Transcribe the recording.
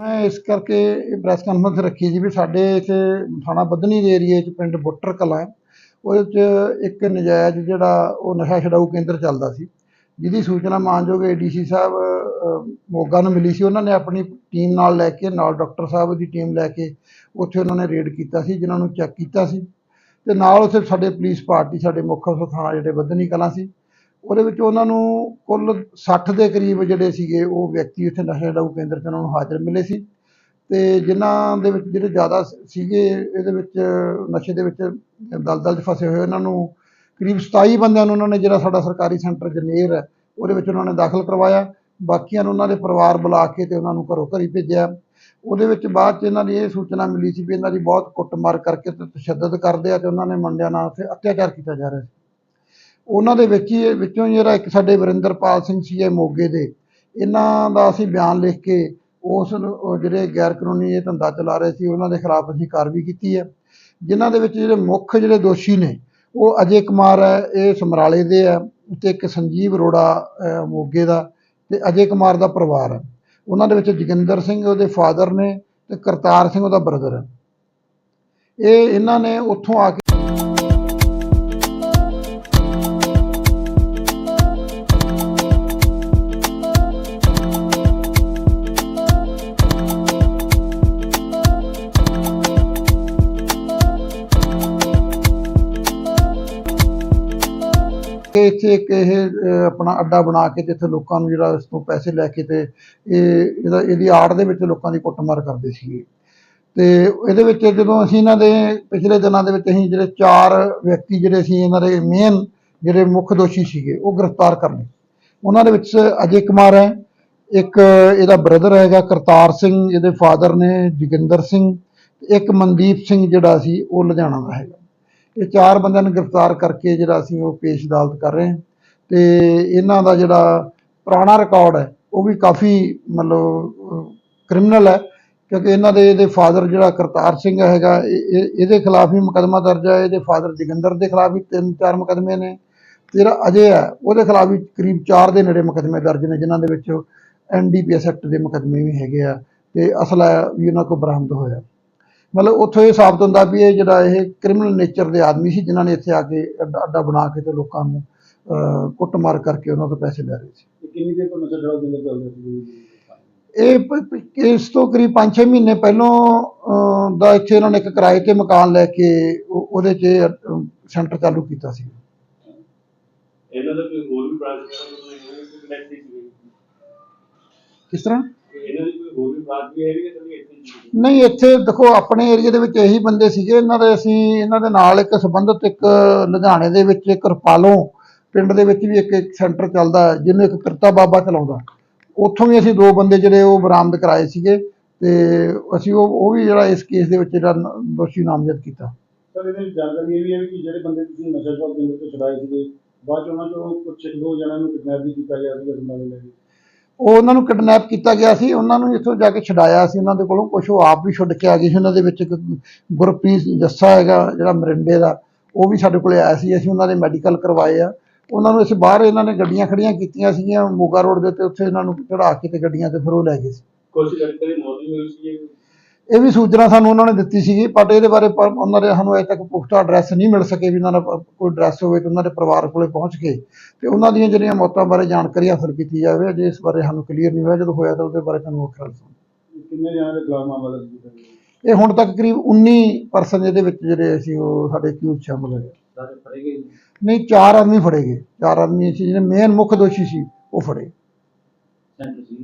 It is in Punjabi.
ਮੈਂ ਇਸ ਕਰਕੇ ਇਹ ਪ੍ਰੈਸ ਕਾਨਫਰੰਸ ਰੱਖੀ ਸੀ ਵੀ ਸਾਡੇ ਇੱਥੇ ਥਾਣਾ ਬੱਧਨੀ ਦੇ ਏਰੀਏ 'ਚ ਪਿੰਡ ਬੁੱਟਰ ਕਲਾਂ ਉਹਦੇ 'ਚ ਇੱਕ ਨਜਾਇਜ਼ ਜਿਹੜਾ ਉਹ ਨਸ਼ਾ ਛਡਾਊ ਕੇਂਦਰ ਚੱਲਦਾ ਸੀ, ਜਿਹਦੀ ਸੂਚਨਾ ਮਾਨਯੋਗ ਏਡੀਸੀ ਸਾਹਿਬ ਮੋਗਾ ਨੂੰ ਮਿਲੀ ਸੀ। ਉਹਨਾਂ ਨੇ ਆਪਣੀ ਟੀਮ ਨਾਲ ਲੈ ਕੇ, ਨਾਲ ਡਾਕਟਰ ਸਾਹਿਬ ਦੀ ਟੀਮ ਲੈ ਕੇ ਉੱਥੇ ਉਹਨਾਂ ਨੇ ਰੇਡ ਕੀਤਾ ਸੀ, ਜਿਨ੍ਹਾਂ ਨੂੰ ਚੈੱਕ ਕੀਤਾ ਸੀ। ਤੇ ਨਾਲ ਉੱਥੇ ਸਾਡੇ ਪੁਲਿਸ ਪਾਰਟੀ, ਸਾਡੇ ਮੁੱਖ ਅਫਸਰ ਥਾਣਾ ਜਿਹੜੇ ਬੱਧਨੀ ਕਲਾਂ ਸੀ। ਉਹਦੇ ਵਿੱਚ ਉਹਨਾਂ ਨੂੰ ਕੁੱਲ 60 ਦੇ ਕਰੀਬ ਜਿਹੜੇ ਸੀਗੇ ਉਹ ਵਿਅਕਤੀ ਉੱਥੇ ਨਸ਼ਾ ਡਾਊ ਕੇਂਦਰ 'ਚ ਉਹਨਾਂ ਨੂੰ ਹਾਜ਼ਰ ਮਿਲੇ ਸੀ। ਤੇ ਜਿਨ੍ਹਾਂ ਦੇ ਵਿੱਚ ਜਿਹੜੇ ਜ਼ਿਆਦਾ ਸੀਗੇ, ਇਹਦੇ ਵਿੱਚ ਨਸ਼ੇ ਦੇ ਵਿੱਚ ਦਲਦਲ 'ਚ ਫਸੇ ਹੋਏ ਉਹਨਾਂ ਨੂੰ ਕਰੀਬ 27 ਬੰਦਿਆਂ ਨੂੰ ਉਹਨਾਂ ਨੇ ਜਿਹੜਾ ਸਾਡਾ ਸਰਕਾਰੀ ਸੈਂਟਰ ਜਨੇਰ ਹੈ, ਉਹਦੇ ਵਿੱਚ ਉਹਨਾਂ ਨੇ ਦਾਖਲ ਕਰਵਾਇਆ। ਬਾਕੀਆਂ ਨੂੰ ਉਹਨਾਂ ਦੇ ਪਰਿਵਾਰ ਬੁਲਾ ਕੇ ਤੇ ਉਹਨਾਂ ਨੂੰ ਘਰੋਂ ਘਰੀ ਭੇਜਿਆ। ਉਹਦੇ ਵਿੱਚ ਬਾਅਦ 'ਚ ਇਹਨਾਂ ਦੀ ਇਹ ਸੂਚਨਾ ਮਿਲੀ ਸੀ ਵੀ ਇਹਨਾਂ ਦੀ ਬਹੁਤ ਕੁੱਟਮਾਰ ਕਰਕੇ ਤੇ ਤਸ਼ੱਦਦ ਕਰਦੇ ਆ ਤੇ ਉਹਨਾਂ ਨੇ ਮੰਡਿਆਂ ਨਾਲ ਉੱਥੇ ਅਤਿਆਚਾਰ ਕੀਤਾ ਜਾ ਰਿਹਾ ਸੀ। ਉਹਨਾਂ ਦੇ ਵਿੱਚ ਹੀ ਵਿੱਚੋਂ ਹੀ ਜਿਹੜਾ ਇੱਕ ਸਾਡੇ ਵਰਿੰਦਰਪਾਲ ਸਿੰਘ ਸੀ ਇਹ ਮੋਗੇ ਦੇ। ਇਹਨਾਂ ਦਾ ਅਸੀਂ ਬਿਆਨ ਲਿਖ ਕੇ ਉਸ ਜਿਹੜੇ ਗੈਰ ਕਾਨੂੰਨੀ ਇਹ ਧੰਦਾ ਚਲਾ ਰਹੇ ਸੀ, ਉਹਨਾਂ ਦੇ ਖਿਲਾਫ ਅਸੀਂ ਕਾਰਵਾਈ ਕੀਤੀ ਹੈ। ਜਿਨ੍ਹਾਂ ਦੇ ਵਿੱਚ ਜਿਹੜੇ ਮੁੱਖ ਜਿਹੜੇ ਦੋਸ਼ੀ ਨੇ, ਉਹ ਅਜੇ ਕੁਮਾਰ ਹੈ, ਇਹ ਸਮਰਾਲੇ ਦੇ ਹੈ ਤੇ ਇੱਕ ਸੰਜੀਵ ਅਰੋੜਾ ਮੋਗੇ ਦਾ ਤੇ ਅਜੇ ਕੁਮਾਰ ਦਾ ਪਰਿਵਾਰ ਹੈ। ਉਹਨਾਂ ਦੇ ਵਿੱਚ ਜੋਗਿੰਦਰ ਸਿੰਘ ਉਹਦੇ ਫਾਦਰ ਨੇ ਤੇ ਕਰਤਾਰ ਸਿੰਘ ਉਹਦਾ ਬ੍ਰਦਰ ਹੈ। ਇਹ ਇਹਨਾਂ ਨੇ ਉੱਥੋਂ ਆ ਕੇ ਕਿ ਇੱਥੇ ਇੱਕ ਇਹ ਆਪਣਾ ਅੱਡਾ ਬਣਾ ਕੇ ਜਿੱਥੇ ਲੋਕਾਂ ਨੂੰ ਜਿਹੜਾ ਇਸ ਤੋਂ ਪੈਸੇ ਲੈ ਕੇ ਤੇ ਇਹ, ਇਹਦਾ, ਇਹਦੀ ਆੜ ਦੇ ਵਿੱਚ ਲੋਕਾਂ ਦੀ ਕੁੱਟਮਾਰ ਕਰਦੇ ਸੀਗੇ। ਤੇ ਇਹਦੇ ਵਿੱਚ ਜਦੋਂ ਅਸੀਂ ਇਹਨਾਂ ਦੇ ਪਿਛਲੇ ਦਿਨਾਂ ਦੇ ਵਿੱਚ ਅਸੀਂ ਜਿਹੜੇ ਚਾਰ ਵਿਅਕਤੀ ਜਿਹੜੇ ਸੀ, ਇਹਨਾਂ ਦੇ ਮੇਨ ਜਿਹੜੇ ਮੁੱਖ ਦੋਸ਼ੀ ਸੀਗੇ, ਉਹ ਗ੍ਰਿਫਤਾਰ ਕਰ ਲਏ। ਉਹਨਾਂ ਦੇ ਵਿੱਚ ਅਜੇ ਕੁਮਾਰ ਹੈ, ਇੱਕ ਇਹਦਾ ਬ੍ਰਦਰ ਹੈਗਾ, ਕਰਤਾਰ ਸਿੰਘ, ਇਹਦੇ ਫਾਦਰ ਨੇ ਜੋਗਿੰਦਰ ਸਿੰਘ ਤੇ ਇੱਕ ਮਨਦੀਪ ਸਿੰਘ ਜਿਹੜਾ ਸੀ, ਉਹ ਲੁਧਿਆਣਾ ਦਾ ਹੈਗਾ। ਇਹ ਚਾਰ ਬੰਦਿਆਂ ਨੂੰ ਗ੍ਰਿਫਤਾਰ ਕਰਕੇ ਜਿਹੜਾ ਅਸੀਂ ਉਹ ਪੇਸ਼ ਅਦਾਲਤ ਕਰ ਰਹੇ ਹਾਂ। ਤੇ ਇਹਨਾਂ ਦਾ ਜਿਹੜਾ ਪੁਰਾਣਾ ਰਿਕਾਰਡ ਹੈ, ਉਹ ਵੀ ਕਾਫੀ ਮਤਲਬ ਕ੍ਰਿਮੀਨਲ ਹੈ। ਕਿਉਂਕਿ ਇਹਨਾਂ ਦੇ, ਇਹਦੇ ਫਾਦਰ ਜਿਹੜਾ ਕਰਤਾਰ ਸਿੰਘ ਹੈਗਾ, ਇਹ- ਇਹ- ਇਹਦੇ ਖਿਲਾਫ ਵੀ ਮੁਕੱਦਮਾ ਦਰਜ ਹੈ। ਇਹਦੇ ਫਾਦਰ ਜੋਗਿੰਦਰ ਦੇ ਖਿਲਾਫ ਵੀ ਤਿੰਨ, ਚਾਰ ਮੁਕੱਦਮੇ ਨੇ। ਤੇ ਜਿਹੜਾ ਅਜੇ ਹੈ, ਉਹਦੇ ਖਿਲਾਫ ਵੀ ਕਰੀਬ 4 ਦੇ ਨੇੜੇ ਮੁਕੱਦਮੇ ਦਰਜ ਨੇ, ਜਿਨ੍ਹਾਂ ਦੇ ਵਿੱਚ ਐਨਡੀਪੀਐਸ ਐਕਟ ਦੇ ਮੁਕੱਦਮੇ ਵੀ ਹੈਗੇ ਆ। ਤੇ ਅਸਲਾ ਵੀ ਉਹਨਾਂ ਕੋਲ ਬਰਾਮਦ ਹੋਇਆ। ਮਤਲਬ ਉੱਥੋਂ ਇਹ ਸਾਬਤ ਹੁੰਦਾ ਵੀ ਇਹ ਜਿਹੜਾ ਇਹ ਕ੍ਰਿਮੀਨਲ ਨੇਚਰ ਦੇ ਆਦਮੀ ਸੀ ਜਿਨ੍ਹਾਂ ਨੇ ਇੱਥੇ ਆ ਕੇ ਅੱਡਾ ਅੱਡਾ ਬਣਾ ਕੇ ਤੇ ਲੋਕਾਂ ਨੂੰ ਕੁੱਟਮਾਰ ਕਰਕੇ ਉਹਨਾਂ ਤੋਂ ਪੈਸੇ ਲੈ ਰਹੇ ਸੀ। ਤੇ ਕਿੰਨੀ ਦੇਰ ਤੋਂ ਨਸ਼ਾ ਛਡਾਊ ਕੇਂਦਰ ਚੱਲਦਾ ਸੀ? ਇਹ ਇਸ ਤੋਂ ਕਰੀਬ 5-6 ਮਹੀਨੇ ਪਹਿਲੋਂ ਦਾ ਇੱਥੇ ਇਹਨਾਂ ਨੇ ਇੱਕ ਕਿਰਾਏ ਤੇ ਮਕਾਨ ਲੈ ਕੇ ਉਹ- ਉਹਦੇ 'ਚ ਸੈਂਟਰ ਚਾਲੂ ਕੀਤਾ ਸੀ। ਇਹਨਾਂ ਦਾ ਕੋਈ ਹੋਰ ਵੀ ਬ੍ਰਾਂਚ ਕਨੈਕਟ ਸੀ ਕਿਸ ਤਰ੍ਹਾਂ? ਇਹਨਾਂ ਦੀ ਕੋਈ ਹੋਰ ਵੀ ਬ੍ਰਾਂਚ ਵੀ ਹੈ ਤਾਂ ਇੱਥੇ ਨਹੀਂ, ਇੱਥੇ ਦੇਖੋ, ਆਪਣੇ ਏਰੀਆ ਦੇ ਵਿੱਚ ਇਹੀ ਬੰਦੇ ਸੀਗੇ, ਇਹਨਾਂ ਦੇ ਅਸੀਂ, ਇਹਨਾਂ ਦੇ ਨਾਲ ਇੱਕ ਸੰਬੰਧਿਤ ਇੱਕ ਲੁਧਿਆਣੇ ਦੇ ਵਿੱਚ ਇੱਕ ਰਪਾਲੋਂ ਪਿੰਡ ਦੇ ਵਿੱਚ ਵੀ ਇੱਕ ਇੱਕ ਸੈਂਟਰ ਚੱਲਦਾ, ਜਿਹਨੂੰ ਇੱਕ ਕਿਰਤਾ ਬਾਬਾ ਚਲਾਉਂਦਾ। ਉੱਥੋਂ ਵੀ ਅਸੀਂ ਦੋ ਬੰਦੇ ਜਿਹੜੇ ਉਹ ਬਰਾਮਦ ਕਰਾਏ ਸੀਗੇ ਤੇ ਅਸੀਂ ਉਹ ਉਹ ਵੀ ਜਿਹੜਾ ਇਸ ਕੇਸ ਦੇ ਵਿੱਚ ਜਿਹੜਾ ਦੋਸ਼ੀ ਨਾਮਜ਼ਦ ਕੀਤਾ। ਸਰ, ਇਹਦੇ ਜਾਣਕਾਰੀ ਇਹ ਵੀ ਹੈ ਕਿ ਜਿਹੜੇ ਬੰਦੇ ਤੁਸੀਂ ਨਸ਼ਾ ਛਡਾਊ ਕੇਂਦਰ ਤੋਂ ਛਡਾਏ ਸੀਗੇ, ਬਾਅਦ ਚ ਉਹਨਾਂ ਚੋਂ ਕੁਝ ਦੋ ਜਣਿਆਂ ਨੂੰ ਕਿਡਨੈਪ ਵੀ ਕੀਤਾ ਗਿਆ ਸੀਗਾ ਸੰਭਾਲੇ ਲੈ ਕੇ ਉਹ ਉਹਨਾਂ ਨੂੰ ਕਿਡਨੈਪ ਕੀਤਾ ਗਿਆ ਸੀ, ਉਹਨਾਂ ਨੂੰ ਇੱਥੋਂ ਜਾ ਕੇ ਛਡਾਇਆ ਸੀ, ਉਹਨਾਂ ਦੇ ਕੋਲੋਂ ਕੁਝ ਉਹ ਆਪ ਵੀ ਛੁੱਟ ਕੇ ਆ ਗਏ ਸੀ, ਉਹਨਾਂ ਦੇ ਵਿੱਚ ਇੱਕ ਗੁਰਪ੍ਰੀਤ ਜੱਸਾ ਹੈਗਾ, ਜਿਹੜਾ ਮਰਿੰਡੇ ਦਾ, ਉਹ ਵੀ ਸਾਡੇ ਕੋਲੇ ਆਇਆ ਸੀ, ਅਸੀਂ ਉਹਨਾਂ ਦੇ ਮੈਡੀਕਲ ਕਰਵਾਏ ਆ। ਉਹਨਾਂ ਨੂੰ ਅਸੀਂ ਬਾਹਰ ਇਹਨਾਂ ਨੇ ਗੱਡੀਆਂ ਖੜੀਆਂ ਕੀਤੀਆਂ ਸੀਗੀਆਂ, ਮੋਗਾ ਰੋਡ ਦੇ ਉੱਤੇ ਉੱਥੇ ਇਹਨਾਂ ਨੂੰ ਚੜਾ ਕੇ ਤੇ ਗੱਡੀਆਂ ਤੇ ਫਿਰ ਉਹ ਲੈ ਗਏ ਸੀ। ਕੁਝ ਲੜਕੇ ਦੀ ਮੌਤ ਵੀ ਹੋਈ ਸੀ ਇਹ ਵੀ ਸੂਚਨਾ ਸਾਨੂੰ ਉਹਨਾਂ ਨੇ ਦਿੱਤੀ ਸੀਗੀ ਬਟ ਇਹਦੇ ਬਾਰੇ ਪਰ ਉਹਨਾਂ ਦੇ ਸਾਨੂੰ ਅਜੇ ਤੱਕ ਪੁਖਤਾ ਐਡਰੈਸ ਨਹੀਂ ਮਿਲ ਸਕੇ ਵੀ ਉਹਨਾਂ ਦਾ ਕੋਈ ਐਡਰੈਸ ਹੋਵੇ ਤੇ ਉਹਨਾਂ ਦੇ ਪਰਿਵਾਰ ਕੋਲੇ ਪਹੁੰਚ ਕੇ ਤੇ ਉਹਨਾਂ ਦੀਆਂ ਜਿਹੜੀਆਂ ਮੌਤਾਂ ਬਾਰੇ ਜਾਣਕਾਰੀ ਹਾਸਲ ਕੀਤੀ ਜਾਵੇ ਜੇ ਇਸ ਬਾਰੇ ਸਾਨੂੰ ਕਲੀਅਰ ਨਹੀਂ ਹੋਇਆ। ਜਦੋਂ ਹੋਇਆ ਤਾਂ ਉਹਦੇ ਬਾਰੇ ਤੁਹਾਨੂੰ ਵੱਖਰਾ ਦੱਸਾਂਗੇ। ਕਿੰਨੇ ਜਣਾਂ ਦੇ ਖਿਲਾਫ ਮਾਮਲਾ ਦਰਜ ਕੀਤਾ ਗਿਆ? ਇਹ ਹੁਣ ਤੱਕ ਕਰੀਬ 19 ਪਰਸਨ ਇਹਦੇ ਵਿੱਚ ਜਿਹੜੇ ਅਸੀਂ ਉਹ ਸਾਡੇ ਕਿਊਜ਼ ਸ਼ਾਮਲ ਹੋਏ। ਨਹੀਂ ਚਾਰ ਆਦਮੀ ਫੜੇ ਗਏ। ਚਾਰ ਆਦਮੀ ਸੀ ਜਿਹੜੇ ਮੇਨ ਮੁੱਖ ਦੋਸ਼ੀ ਸੀ ਉਹ ਫੜੇ। ਸੈਂਟਰ ਸੀ